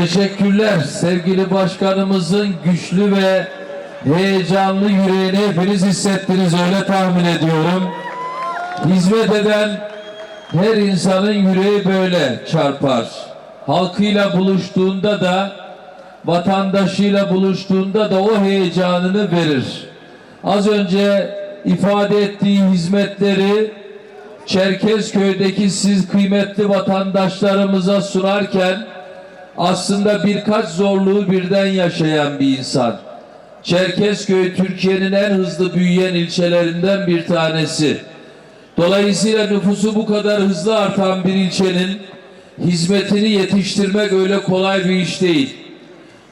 Teşekkürler sevgili başkanımızın güçlü ve heyecanlı yüreğini hepiniz hissettiniz öyle tahmin ediyorum. Hizmet eden her insanın yüreği böyle çarpar. Halkıyla buluştuğunda da vatandaşıyla buluştuğunda da o heyecanını verir. Az önce ifade ettiği hizmetleri Çerkezköy'deki siz kıymetli vatandaşlarımıza sunarken aslında birkaç zorluğu birden yaşayan bir insan. Çerkezköy Türkiye'nin en hızlı büyüyen ilçelerinden bir tanesi. Dolayısıyla nüfusu bu kadar hızlı artan bir ilçenin hizmetini yetiştirmek öyle kolay bir iş değil.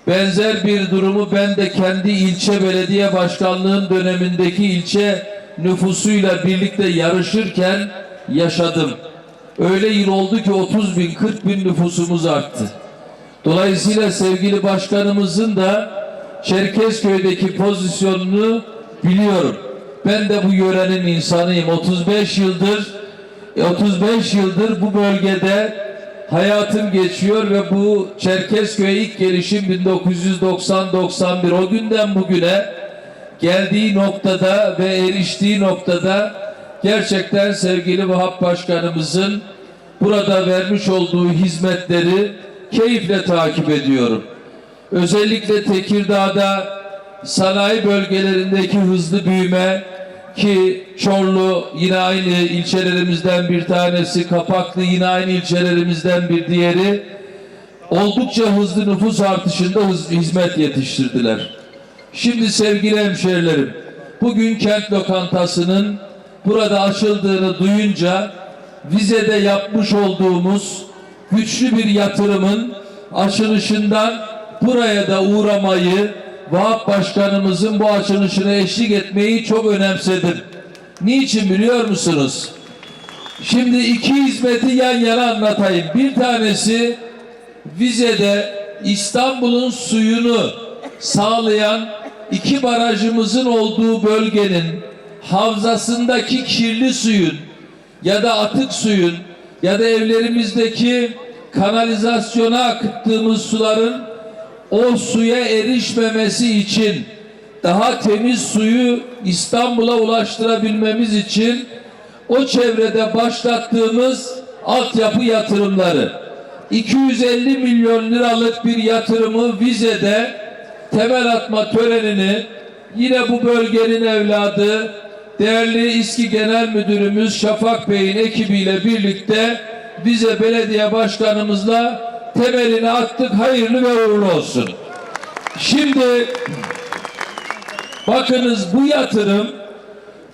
Benzer bir durumu ben de kendi ilçe belediye başkanlığım dönemindeki ilçe nüfusuyla birlikte yarışırken yaşadım. Öyle yıl oldu ki 30 bin 40 bin nüfusumuz arttı. Dolayısıyla sevgili başkanımızın da Çerkezköy'deki pozisyonunu biliyorum. Ben de bu yörenin insanıyım. 35 yıldır 35 yıldır bu bölgede hayatım geçiyor ve bu Çerkezköy'e ilk gelişim 1990-91 o günden bugüne geldiği noktada ve eriştiği noktada gerçekten sevgili Vahap Başkanımızın burada vermiş olduğu hizmetleri keyifle takip ediyorum. Özellikle Tekirdağ'da sanayi bölgelerindeki hızlı büyüme ki Çorlu yine aynı ilçelerimizden bir tanesi, Kapaklı yine aynı ilçelerimizden bir diğeri oldukça hızlı nüfus artışında hız, hizmet yetiştirdiler. Şimdi sevgili hemşehrilerim, bugün kent lokantasının burada açıldığını duyunca vizede yapmış olduğumuz güçlü bir yatırımın açılışından buraya da uğramayı Vahap Başkanımızın bu açılışına eşlik etmeyi çok önemsedim. Niçin biliyor musunuz? Şimdi iki hizmeti yan yana anlatayım. Bir tanesi vizede İstanbul'un suyunu sağlayan iki barajımızın olduğu bölgenin havzasındaki kirli suyun ya da atık suyun ya da evlerimizdeki kanalizasyona akıttığımız suların o suya erişmemesi için daha temiz suyu İstanbul'a ulaştırabilmemiz için o çevrede başlattığımız altyapı yatırımları. 250 milyon liralık bir yatırımı vizede temel atma törenini yine bu bölgenin evladı değerli İSKİ Genel Müdürümüz Şafak Bey'in ekibiyle birlikte Vize Belediye Başkanımızla temelini attık. Hayırlı ve uğurlu olsun. Şimdi bakınız bu yatırım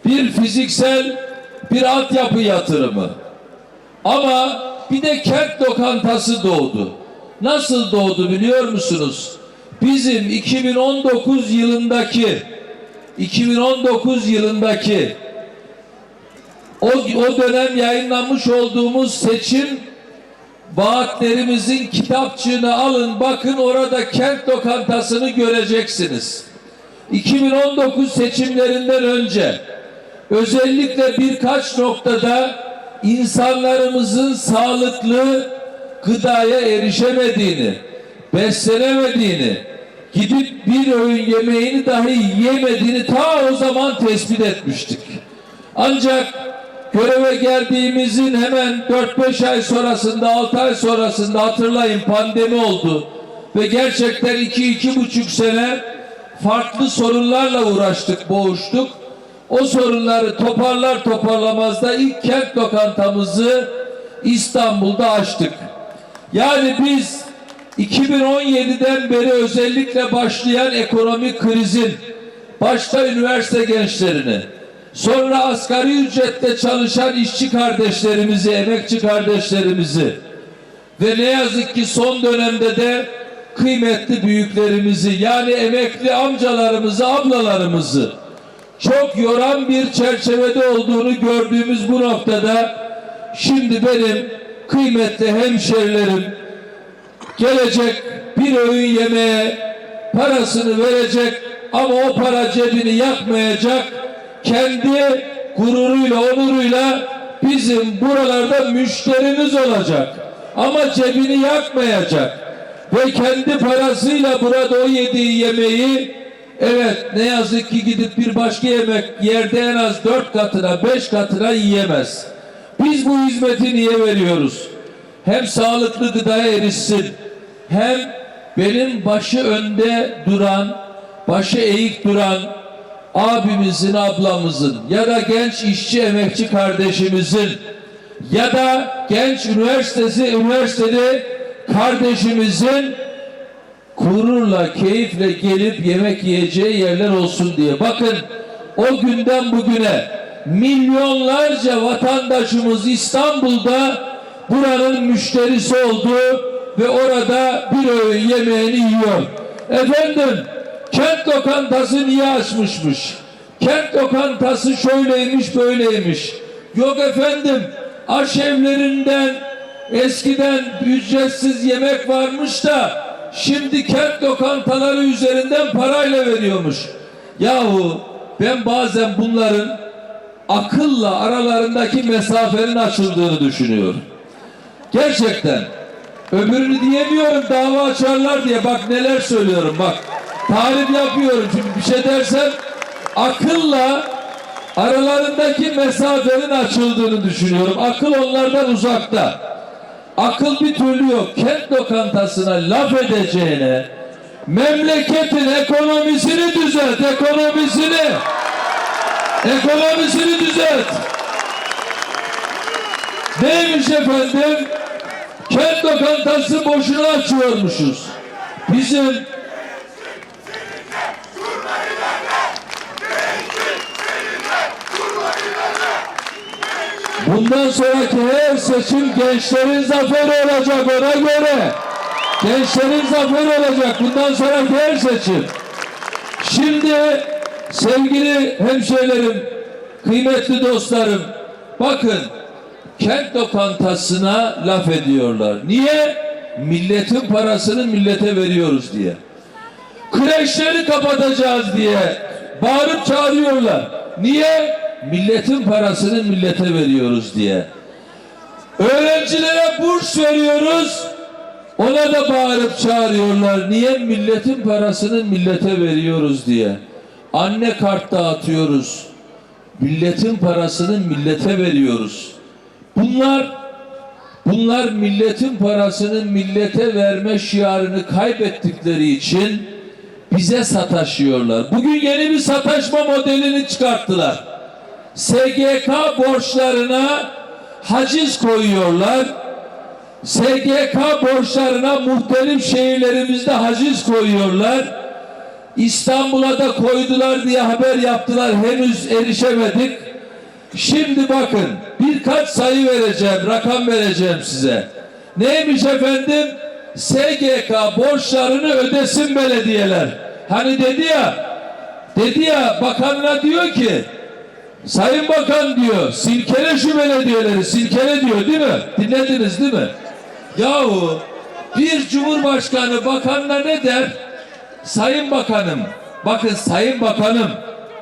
bir fiziksel bir altyapı yatırımı. Ama bir de kent lokantası doğdu. Nasıl doğdu biliyor musunuz? Bizim 2019 yılındaki 2019 yılındaki o, o dönem yayınlanmış olduğumuz seçim vaatlerimizin kitapçığını alın bakın orada kent lokantasını göreceksiniz. 2019 seçimlerinden önce özellikle birkaç noktada insanlarımızın sağlıklı gıdaya erişemediğini, beslenemediğini, gidip bir öğün yemeğini dahi yiyemediğini ta o zaman tespit etmiştik. Ancak göreve geldiğimizin hemen 4-5 ay sonrasında 6 ay sonrasında hatırlayın pandemi oldu ve gerçekten 2-2,5 sene farklı sorunlarla uğraştık, boğuştuk. O sorunları toparlar toparlamaz da ilk kent lokantamızı İstanbul'da açtık. Yani biz 2017'den beri özellikle başlayan ekonomik krizin başta üniversite gençlerini, sonra asgari ücretle çalışan işçi kardeşlerimizi, emekçi kardeşlerimizi ve ne yazık ki son dönemde de kıymetli büyüklerimizi yani emekli amcalarımızı, ablalarımızı çok yoran bir çerçevede olduğunu gördüğümüz bu noktada şimdi benim kıymetli hemşerilerim gelecek bir öğün yemeğe parasını verecek ama o para cebini yakmayacak kendi gururuyla onuruyla bizim buralarda müşterimiz olacak ama cebini yakmayacak ve kendi parasıyla burada o yediği yemeği evet ne yazık ki gidip bir başka yemek yerde en az dört katına beş katına yiyemez. Biz bu hizmeti niye veriyoruz? Hem sağlıklı gıdaya erişsin hem benim başı önde duran, başı eğik duran abimizin, ablamızın ya da genç işçi emekçi kardeşimizin ya da genç üniversitesi üniversiteli kardeşimizin gururla, keyifle gelip yemek yiyeceği yerler olsun diye. Bakın o günden bugüne milyonlarca vatandaşımız İstanbul'da buranın müşterisi oldu ve orada bir öğün yemeğini yiyor. Efendim kent lokantası niye açmışmış? Kent lokantası şöyleymiş böyleymiş. Yok efendim aşevlerinden eskiden ücretsiz yemek varmış da şimdi kent lokantaları üzerinden parayla veriyormuş. Yahu ben bazen bunların akılla aralarındaki mesafenin açıldığını düşünüyorum. Gerçekten öbürünü diyemiyorum dava açarlar diye bak neler söylüyorum bak tarif yapıyorum çünkü bir şey dersem akılla aralarındaki mesafenin açıldığını düşünüyorum. Akıl onlardan uzakta. Akıl bir türlü yok. Kent lokantasına laf edeceğine memleketin ekonomisini düzelt, ekonomisini. Ekonomisini düzelt. Neymiş efendim? Kent lokantası boşuna açıyormuşuz. Bizim Bundan sonraki her seçim gençlerin zaferi olacak ona göre. Gençlerin zaferi olacak bundan sonraki her seçim. Şimdi sevgili hemşehrilerim, kıymetli dostlarım, bakın kent lokantasına laf ediyorlar. Niye? Milletin parasını millete veriyoruz diye. Kreşleri kapatacağız diye bağırıp çağırıyorlar. Niye? Milletin parasını millete veriyoruz diye. Öğrencilere burs veriyoruz. Ona da bağırıp çağırıyorlar. Niye? Milletin parasını millete veriyoruz diye. Anne kart dağıtıyoruz. Milletin parasını millete veriyoruz. Bunlar bunlar milletin parasını millete verme şiarını kaybettikleri için bize sataşıyorlar. Bugün yeni bir sataşma modelini çıkarttılar. SGK borçlarına haciz koyuyorlar. SGK borçlarına muhtelif şehirlerimizde haciz koyuyorlar. İstanbul'a da koydular diye haber yaptılar. Henüz erişemedik. Şimdi bakın birkaç sayı vereceğim, rakam vereceğim size. Neymiş efendim? SGK borçlarını ödesin belediyeler. Hani dedi ya, dedi ya bakanına diyor ki Sayın Bakan diyor, silkele şu belediyeleri, silkele diyor değil mi? Dinlediniz değil mi? Yahu bir cumhurbaşkanı bakanına ne der? Sayın Bakanım, bakın Sayın Bakanım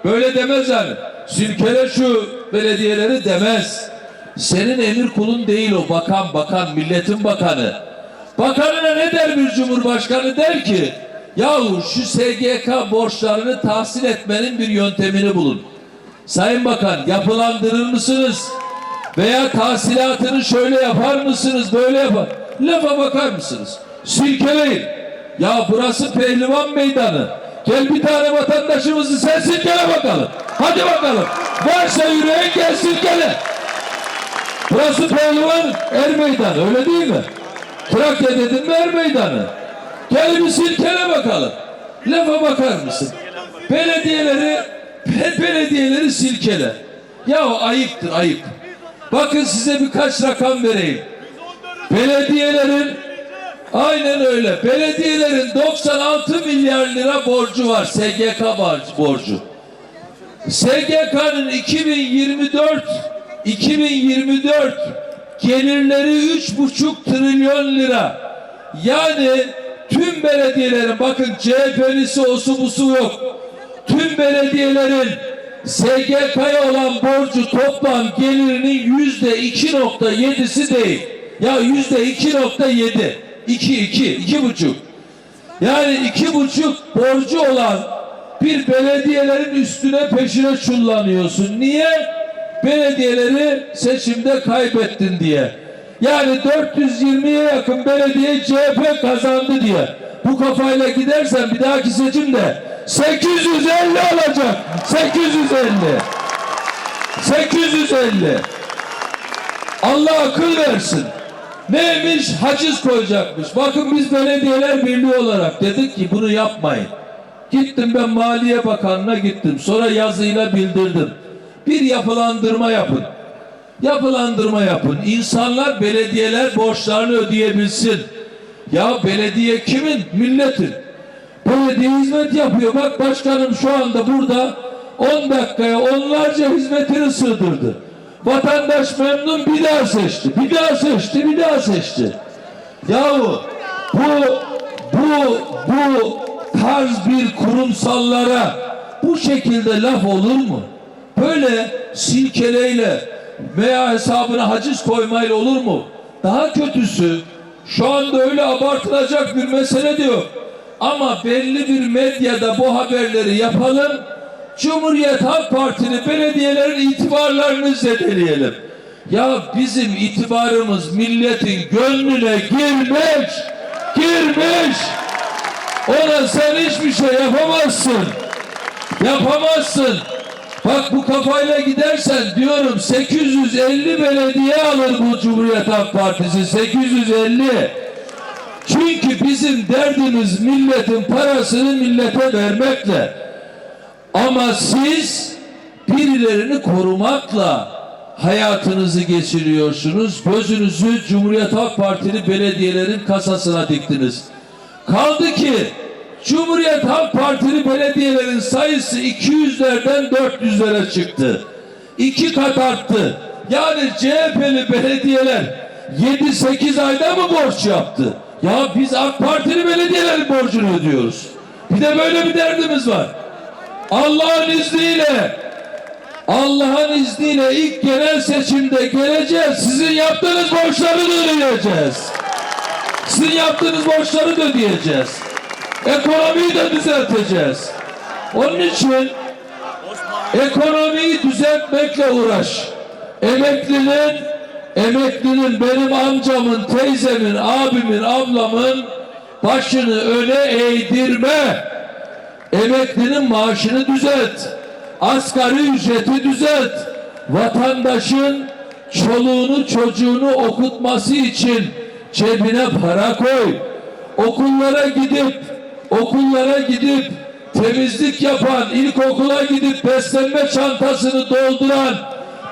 böyle demez yani. Silkele şu belediyeleri demez. Senin emir kulun değil o bakan, bakan, milletin bakanı. Bakanına ne der bir cumhurbaşkanı? Der ki, yahu şu SGK borçlarını tahsil etmenin bir yöntemini bulun. Sayın Bakan yapılandırır mısınız? Veya tahsilatını şöyle yapar mısınız? Böyle yapar. Lafa bakar mısınız? Silkeleyin. Ya burası pehlivan meydanı. Gel bir tane vatandaşımızı sen silkele bakalım. Hadi bakalım. Varsa yüreğin gel silkele. Burası pehlivan er meydanı öyle değil mi? Trakya dedin mi er meydanı? Gel bir silkele bakalım. Lafa bakar mısın? Belediyeleri Be- belediyeleri silkele. Ya ayıptır ayıp. Bakın size birkaç rakam vereyim. Belediyelerin aynen öyle. Belediyelerin 96 milyar lira borcu var. SGK borcu-. SGK'nın 2024 2024 gelirleri 3,5 trilyon lira. Yani tüm belediyelerin bakın CHP'lisi osu busu yok. Tüm belediyelerin SGK'ya olan borcu toplam gelirinin yüzde 2.7'si değil. Ya yüzde 2.7. İki, iki, iki buçuk. Yani iki buçuk borcu olan bir belediyelerin üstüne peşine çullanıyorsun. Niye? Belediyeleri seçimde kaybettin diye. Yani 420'ye yakın belediye CHP kazandı diye. Bu kafayla gidersen bir dahaki seçimde 850 olacak. 850. 850. Allah akıl versin. Neymiş? Haciz koyacakmış. Bakın biz belediyeler birliği olarak dedik ki bunu yapmayın. Gittim ben Maliye Bakanı'na gittim. Sonra yazıyla bildirdim. Bir yapılandırma yapın. Yapılandırma yapın. İnsanlar belediyeler borçlarını ödeyebilsin. Ya belediye kimin? Milletin. Belediye hizmet yapıyor. Bak başkanım şu anda burada 10 dakikaya onlarca hizmetini sığdırdı. Vatandaş memnun bir daha seçti. Bir daha seçti, bir daha seçti. Yahu bu bu bu tarz bir kurumsallara bu şekilde laf olur mu? Böyle silkeleyle veya hesabına haciz koymayla olur mu? Daha kötüsü şu anda öyle abartılacak bir mesele de yok. Ama belli bir medyada bu haberleri yapalım. Cumhuriyet Halk Partili belediyelerin itibarlarını zedeleyelim. Ya bizim itibarımız milletin gönlüne girmiş, girmiş. Ona sen hiçbir şey yapamazsın. Yapamazsın. Bak bu kafayla gidersen diyorum 850 belediye alır bu Cumhuriyet Halk Partisi 850. Çünkü bizim derdimiz milletin parasını millete vermekle. Ama siz birilerini korumakla hayatınızı geçiriyorsunuz. Gözünüzü Cumhuriyet Halk Partili belediyelerin kasasına diktiniz. Kaldı ki Cumhuriyet Halk Partili belediyelerin sayısı 200'lerden 400'lere çıktı. İki kat arttı. Yani CHP'li belediyeler 7-8 ayda mı borç yaptı? Ya biz AK Partili belediyelerin borcunu ödüyoruz. Bir de böyle bir derdimiz var. Allah'ın izniyle Allah'ın izniyle ilk genel seçimde geleceğiz. Sizin yaptığınız borçları da ödeyeceğiz. Sizin yaptığınız borçları da ödeyeceğiz. Ekonomiyi de düzelteceğiz. Onun için ekonomiyi düzeltmekle uğraş. Emeklinin emeklinin benim amcamın, teyzemin, abimin, ablamın başını öne eğdirme. Emeklinin maaşını düzelt. Asgari ücreti düzelt. Vatandaşın çoluğunu çocuğunu okutması için cebine para koy. Okullara gidip okullara gidip temizlik yapan, ilkokula gidip beslenme çantasını dolduran,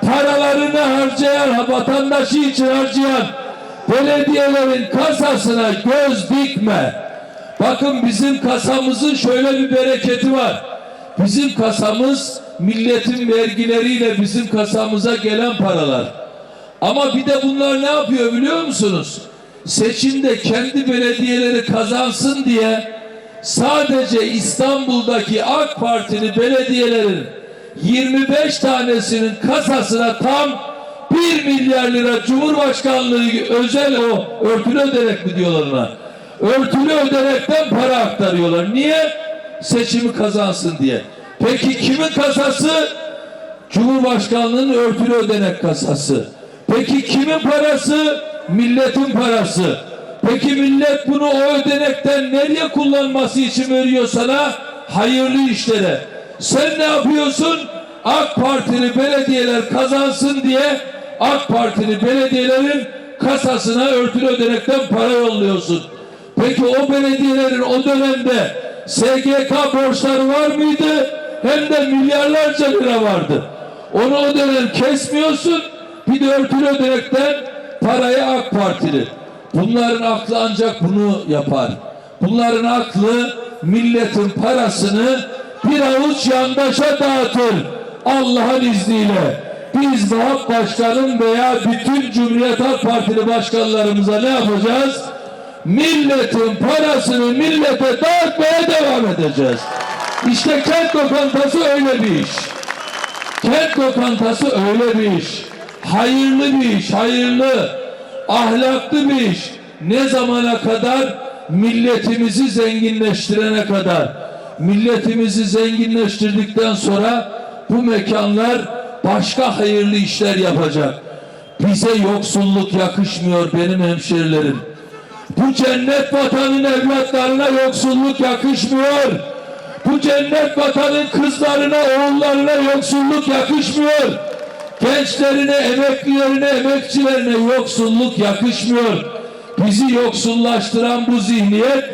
paralarını harcayan, vatandaşı için harcayan belediyelerin kasasına göz dikme. Bakın bizim kasamızın şöyle bir bereketi var. Bizim kasamız milletin vergileriyle bizim kasamıza gelen paralar. Ama bir de bunlar ne yapıyor biliyor musunuz? Seçimde kendi belediyeleri kazansın diye sadece İstanbul'daki AK Partili belediyelerin 25 tanesinin kasasına tam 1 milyar lira Cumhurbaşkanlığı özel o örtülü ödenek mi diyorlar ona? Örtülü ödenekten para aktarıyorlar. Niye? Seçimi kazansın diye. Peki kimin kasası? Cumhurbaşkanlığının örtülü ödenek kasası. Peki kimin parası? Milletin parası. Peki millet bunu o ödenekten nereye kullanması için veriyor sana? Hayırlı işlere. Sen ne yapıyorsun? AK Partili belediyeler kazansın diye AK Partili belediyelerin kasasına örtülü ödenekten para yolluyorsun. Peki o belediyelerin o dönemde SGK borçları var mıydı? Hem de milyarlarca lira vardı. Onu o dönem kesmiyorsun. Bir de örtülü ödenekten parayı AK Partili. Bunların aklı ancak bunu yapar. Bunların aklı milletin parasını bir avuç yandaşa dağıtır. Allah'ın izniyle. Biz Vahap Başkanım veya bütün Cumhuriyet Halk Partili başkanlarımıza ne yapacağız? Milletin parasını millete dağıtmaya devam edeceğiz. İşte kent lokantası öyle bir iş. Kent lokantası öyle bir iş. Hayırlı bir iş, hayırlı, ahlaklı bir iş. ne zamana kadar milletimizi zenginleştirene kadar milletimizi zenginleştirdikten sonra bu mekanlar başka hayırlı işler yapacak. Bize yoksulluk yakışmıyor benim hemşerilerim. Bu cennet vatanın evlatlarına yoksulluk yakışmıyor. Bu cennet vatanın kızlarına, oğullarına yoksulluk yakışmıyor. Gençlerine, emeklilerine, emekçilerine yoksulluk yakışmıyor. Bizi yoksullaştıran bu zihniyet,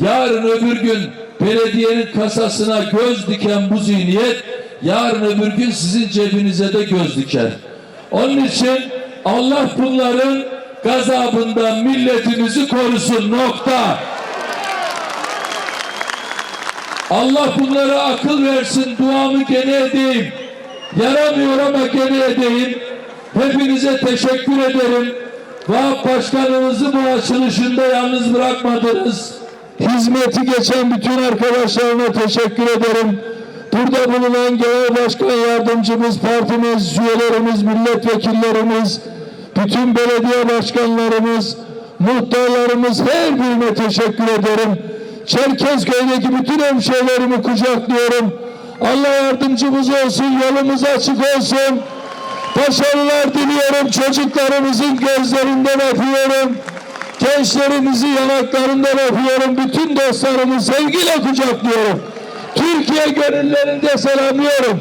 yarın öbür gün belediyenin kasasına göz diken bu zihniyet, yarın öbür gün sizin cebinize de göz diker. Onun için Allah bunların gazabından milletimizi korusun nokta. Allah bunlara akıl versin duamı gene edeyim. Yaramıyor ama gene edeyim. Hepinize teşekkür ederim. Vahap Başkanımızı bu açılışında yalnız bırakmadınız. Hizmeti geçen bütün arkadaşlarıma teşekkür ederim. Burada bulunan genel başkan yardımcımız, partimiz, üyelerimiz, milletvekillerimiz, bütün belediye başkanlarımız, muhtarlarımız her birine teşekkür ederim. Çerkezköy'deki bütün hemşehrilerimi kucaklıyorum. Allah yardımcımız olsun, yolumuz açık olsun. Başarılar diliyorum. Çocuklarımızın gözlerinden öpüyorum. Gençlerimizi yanaklarından öpüyorum. Bütün dostlarımı sevgiyle kucaklıyorum. Türkiye gönüllerinde selamlıyorum.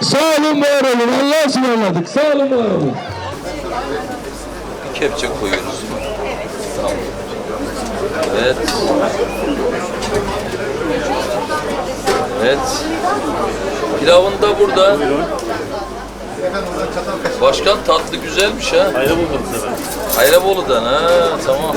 Sağ olun, var olun. Allah'a ısmarladık. Sağ olun, var olun. Kepçe koyuyoruz. Tamam. Evet. Evet. Pilavın da burada. Başkan tatlı güzelmiş ha. Ayrabol'da bu sefer. Hayrabolu'dan ha tamam.